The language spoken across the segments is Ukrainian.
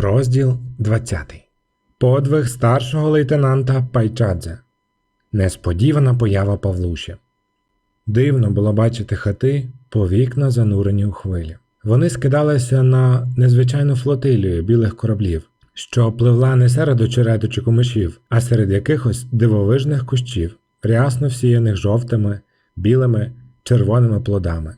Розділ 20. Подвиг старшого лейтенанта Пайчадзе. Несподівана поява Павлуші. Дивно було бачити хати по вікна занурені у хвилі. Вони скидалися на незвичайну флотилію білих кораблів, що пливла не серед очерету комишів, а серед якихось дивовижних кущів, рясно всіяних жовтими, білими, червоними плодами.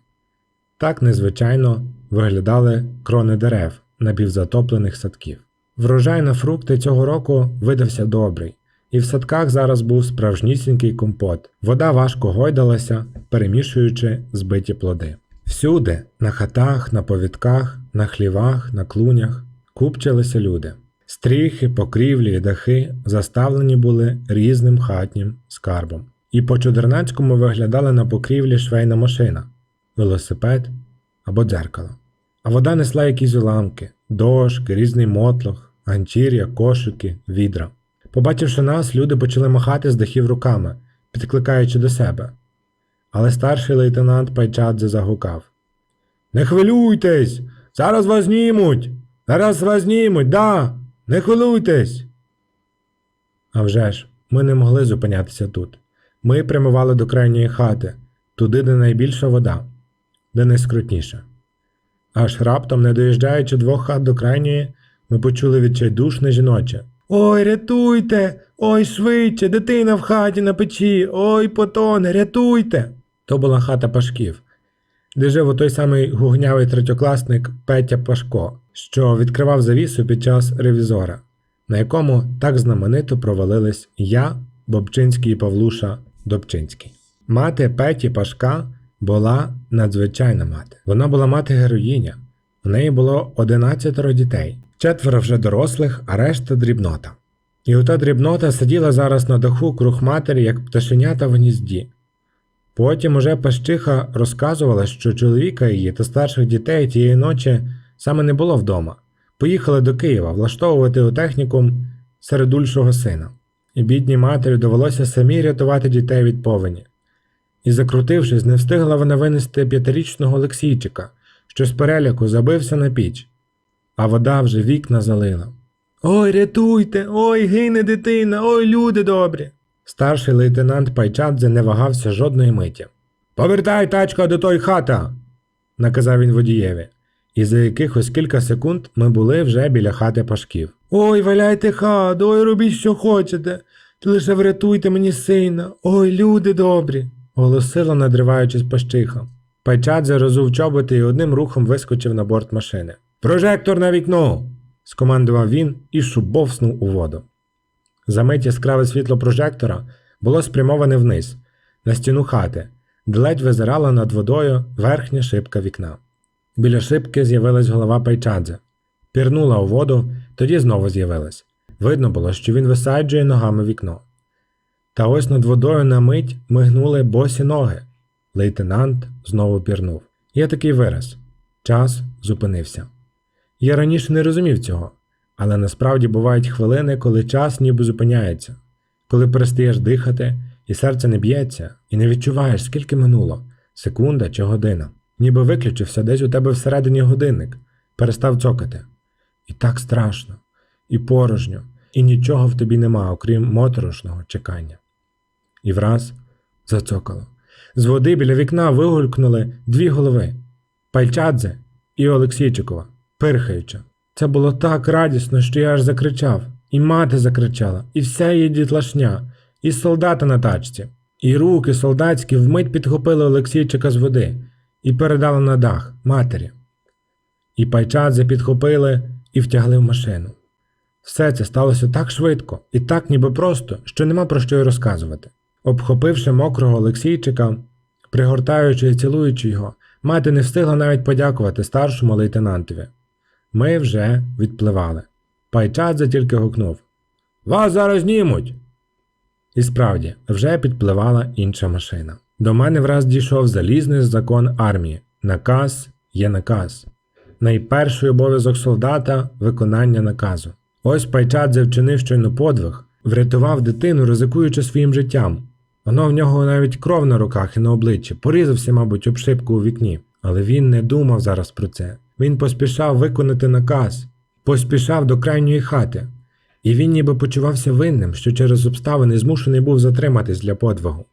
Так незвичайно виглядали крони дерев напівзатоплених садків. Врожай на фрукти цього року видався добрий, і в садках зараз був справжнісінький компот. Вода важко гойдалася, перемішуючи збиті плоди. Всюди, на хатах, на повідках, на хлівах, на клунях, купчилися люди. Стріхи, покрівлі і дахи заставлені були різним хатнім скарбом. І по чудернацькому виглядали на покрівлі швейна машина, велосипед або дзеркало. А вода несла якісь уламки, дошки, різний мотлох, ганчір'я, кошики, відра. Побачивши нас, люди почали махати з дахів руками, підкликаючи до себе. Але старший лейтенант Пайчадзе загукав: Не хвилюйтесь! Зараз вас знімуть! Зараз вас знімуть, да! Не хвилюйтесь! А вже ж, ми не могли зупинятися тут. Ми прямували до крайньої хати, туди, де найбільша вода, де найскрутніше. Аж раптом, не доїжджаючи двох хат до крайньої, ми почули відчайдушне жіноче. Ой, рятуйте! Ой, швидше, дитина в хаті на печі, ой, потоне, рятуйте. То була хата Пашків, де жив той самий гугнявий третьокласник Петя Пашко, що відкривав завісу під час ревізора, на якому так знаменито провалились я, Бобчинський і Павлуша Добчинський. Мати Петі Пашка була надзвичайна мати. Вона була мати героїня. У неї було 11 дітей, четверо вже дорослих, а решта дрібнота. І ота дрібнота сиділа зараз на даху круг матері, як пташенята в гнізді. Потім уже Пащиха розказувала, що чоловіка її та старших дітей тієї ночі саме не було вдома. Поїхали до Києва влаштовувати у технікум середульшого сина. І бідній матері довелося самі рятувати дітей від повені. І, закрутившись, не встигла вона винести п'ятирічного Олексійчика, що з переляку забився на піч, а вода вже вікна залила. Ой, рятуйте, ой, гине дитина, ой, люди добрі. Старший лейтенант Пайчадзе не вагався жодної миті. Повертай тачка до той хата, наказав він водієві, і за якихось кілька секунд ми були вже біля хати пашків. Ой, валяйте хату, ой, робіть, що хочете, лише врятуйте мені сина, ой, люди добрі голосила, надриваючись пащиха. Пайчадзе розув чоботи і одним рухом вискочив на борт машини. Прожектор на вікно. скомандував він і шубовснув у воду. Замить яскраве світло прожектора було спрямоване вниз, на стіну хати, де ледь визирала над водою верхня шибка вікна. Біля шибки з'явилась голова Пайчадзе. Пірнула у воду, тоді знову з'явилась. Видно було, що він висаджує ногами вікно. Та ось над водою на мить мигнули босі ноги. Лейтенант знову пірнув. Є такий вираз час зупинився. Я раніше не розумів цього, але насправді бувають хвилини, коли час ніби зупиняється, коли перестаєш дихати, і серце не б'ється, і не відчуваєш, скільки минуло секунда чи година. Ніби виключився десь у тебе всередині годинник, перестав цокати. І так страшно, і порожньо, і нічого в тобі нема, окрім моторошного чекання. І враз зацокало. З води біля вікна вигулькнули дві голови Пальчадзе і Олексійчикова, пирхаючи. Це було так радісно, що я аж закричав, і мати закричала, і вся її дітлашня, і солдата на тачці, і руки солдатські вмить підхопили Олексійчика з води і передали на дах матері. І Пайчадзе підхопили і втягли в машину. Все це сталося так швидко і так ніби просто, що нема про що й розказувати. Обхопивши мокрого Олексійчика, пригортаючи і цілуючи його, мати не встигла навіть подякувати старшому лейтенантові. Ми вже відпливали. Пайчадзе тільки гукнув Вас зараз знімуть. І справді, вже підпливала інша машина. До мене враз дійшов залізний закон армії. Наказ є наказ. Найперший обов'язок солдата виконання наказу. Ось Пайчадзе вчинив щойно подвиг, врятував дитину, ризикуючи своїм життям. Воно в нього навіть кров на руках і на обличчі, порізався, мабуть, об шибку у вікні. Але він не думав зараз про це. Він поспішав виконати наказ, поспішав до крайньої хати, і він ніби почувався винним, що через обставини змушений був затриматись для подвигу,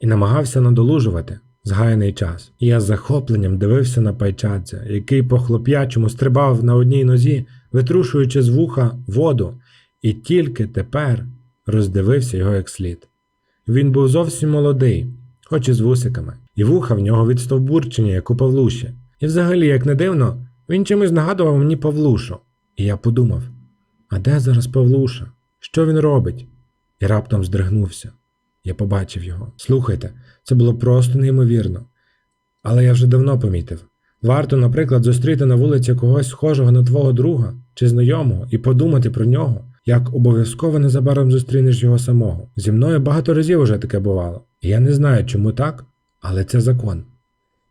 і намагався надолужувати згаяний час. І я з захопленням дивився на пайчадзе, який по хлоп'ячому стрибав на одній нозі, витрушуючи з вуха воду, і тільки тепер роздивився його як слід. Він був зовсім молодий, хоч і з вусиками, і вуха в нього відстовбурчені, як у Павлуші. І взагалі, як не дивно, він чимось нагадував мені Павлушу. І я подумав: а де зараз Павлуша? Що він робить? І раптом здригнувся. Я побачив його. Слухайте, це було просто неймовірно. Але я вже давно помітив. Варто, наприклад, зустріти на вулиці когось схожого на твого друга чи знайомого і подумати про нього, як обов'язково незабаром зустрінеш його самого. Зі мною багато разів уже таке бувало. Я не знаю, чому так, але це закон.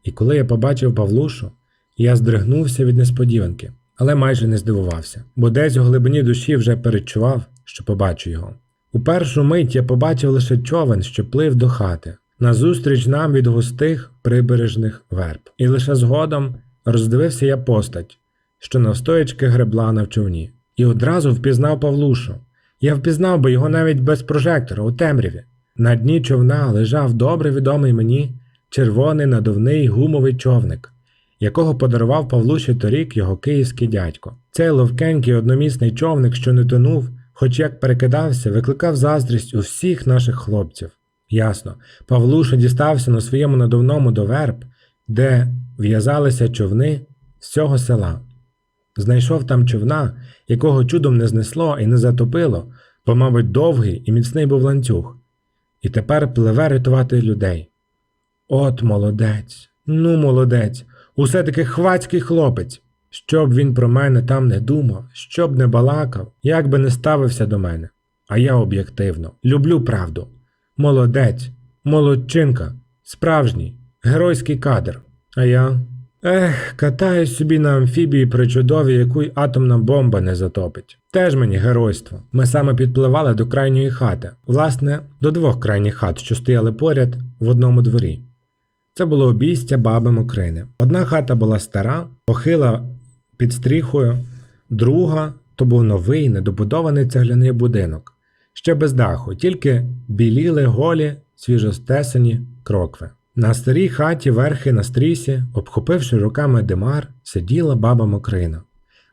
І коли я побачив Павлушу, я здригнувся від несподіванки, але майже не здивувався, бо десь у глибині душі вже передчував, що побачу його. У першу мить я побачив лише човен, що плив до хати, назустріч нам від густих прибережних верб. І лише згодом роздивився я постать, що навстоячки гребла на човні, і одразу впізнав Павлушу. Я впізнав би його навіть без прожектора у темряві. На дні човна лежав добре відомий мені червоний надувний гумовий човник, якого подарував Павлуші торік його київський дядько. Цей ловкенький одномісний човник, що не тонув, хоч як перекидався, викликав заздрість у всіх наших хлопців. Ясно, Павлуша дістався на своєму надувному до верб, де в'язалися човни з цього села. Знайшов там човна, якого чудом не знесло і не затопило, бо, мабуть, довгий і міцний був ланцюг, і тепер пливе рятувати людей. От молодець, ну молодець, усе таки хвацький хлопець. Щоб він про мене там не думав, щоб не балакав, як би не ставився до мене. А я об'єктивно, люблю правду. Молодець, молодчинка, справжній, геройський кадр. А я. Ех, катаюсь собі на амфібії причудові, яку й атомна бомба не затопить. Теж мені геройство. Ми саме підпливали до крайньої хати, власне, до двох крайніх хат, що стояли поряд в одному дворі. Це було обійстя баби Мокрини. Одна хата була стара, похила під стріхою, друга то був новий недобудований цегляний будинок, ще без даху, тільки біліли голі, свіжостесані крокви. На старій хаті верхи на стрісі, обхопивши руками димар, сиділа баба Мокрина,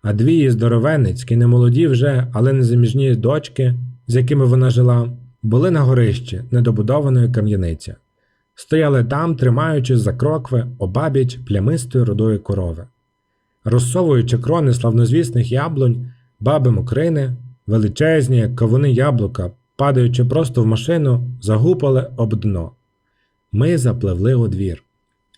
а дві її здоровенницькі, немолоді вже, але незаміжні дочки, з якими вона жила, були на горищі недобудованої кам'яниці. Стояли там, тримаючи за крокви обабіч плямистої рудої корови. Розсовуючи крони славнозвісних яблунь, баби Мокрини, величезні, як кавуни яблука, падаючи просто в машину, загупали об дно. Ми запливли у двір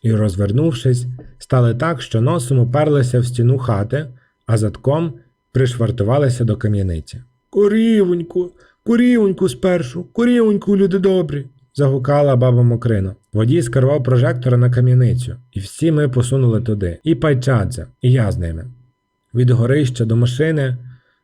і, розвернувшись, стали так, що носом уперлися в стіну хати, а задком пришвартувалися до кам'яниці. Корівоньку, корівоньку спершу, корівоньку, люди добрі. загукала баба Мокрина. Водій скерував прожектора на кам'яницю, і всі ми посунули туди. І пайчадзе, і я з ними. Від горища до машини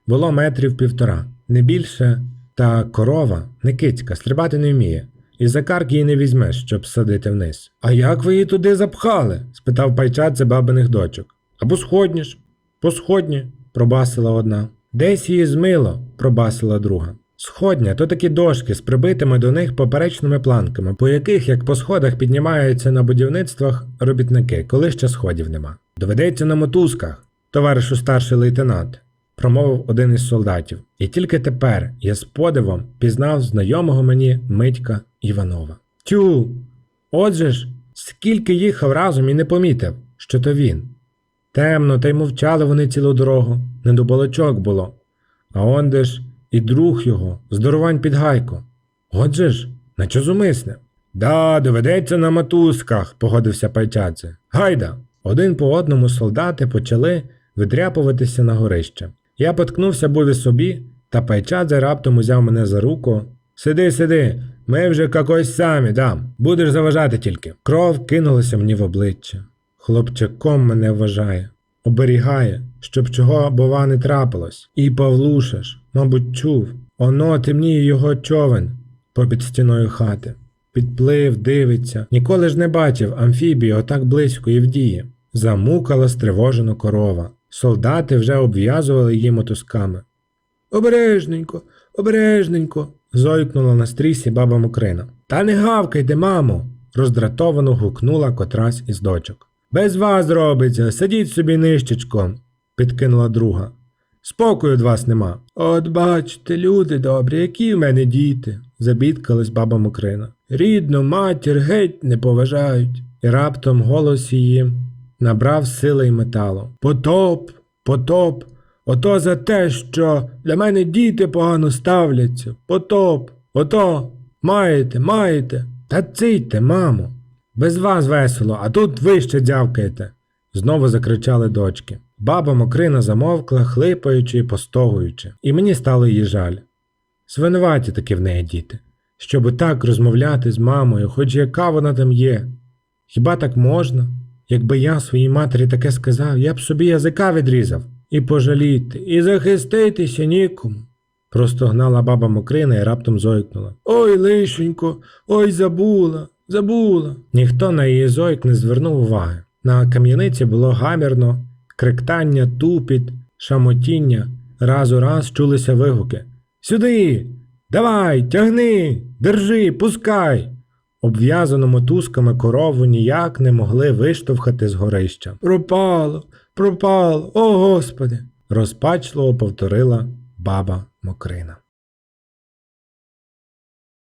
було метрів півтора, не більше, та корова, не кицька, стрибати не вміє. І за карк її не візьмеш, щоб садити вниз. А як ви її туди запхали? спитав пайчадзе бабиних дочок. Або сходні ж. По сходні, пробасила одна. Десь її змило, пробасила друга. Сходня то такі дошки з прибитими до них поперечними планками, по яких, як по сходах, піднімаються на будівництвах робітники, коли ще сходів нема. Доведеться на мотузках, товаришу старший лейтенант, промовив один із солдатів. І тільки тепер я з подивом пізнав знайомого мені Митька Іванова. Тю, отже ж, скільки їхав разом і не помітив, що то він. Темно, та й мовчали вони цілу дорогу, не до балачок було. А онде ж і друг його, здоровань під гайко. Отже ж, наче зумисне. Да, доведеться на мотузках, погодився пайчадзе. Гайда. Один по одному солдати почали видряпуватися на горище. Я поткнувся був і собі, та пайчадзе раптом узяв мене за руку. Сиди, сиди, ми вже какось самі дам. Будеш заважати тільки. Кров кинулася мені в обличчя. Хлопчаком мене вважає, оберігає, щоб чого, бува, не трапилось. І Павлуша мабуть, чув. Оно темніє його човен попід стіною хати. Підплив, дивиться. Ніколи ж не бачив амфібії отак близько і вдіє. Замукала стривожено корова. Солдати вже обв'язували її мотузками. Обережненько, обережненько. зойкнула на стрісі баба Мокрина. Та не гавкайте, мамо. роздратовано гукнула котрась із дочок. Без вас робиться, сидіть собі нищечком, підкинула друга. Спокою від вас нема. От бачите, люди добрі, які в мене діти, забідкалась баба Мокрина. Рідну матір геть не поважають. І раптом голос її набрав сили й металу. Потоп, потоп, ото за те, що для мене діти погано ставляться. Потоп, ото, маєте, маєте. Та цийте, мамо. Без вас весело, а тут ви ще дзявкаєте. Знову закричали дочки. Баба Мокрина замовкла, хлипаючи і постогуючи, і мені стало її жаль. Свинуваті таки в неї діти, щоб так розмовляти з мамою, хоч яка вона там є. Хіба так можна? Якби я своїй матері таке сказав, я б собі язика відрізав. І пожаліти, і захиститися нікому. Простогнала баба Мокрина і раптом зойкнула. Ой, лишенько, ой, забула, забула. Ніхто на її зойк не звернув уваги. На кам'яниці було гамірно, криктання, тупіт, шамотіння. Раз у раз чулися вигуки. Сюди! Давай, тягни, держи, пускай. Обв'язану мотузками корову ніяк не могли виштовхати з горища. Пропало, пропало, о господи! розпачливо повторила баба Мокрина.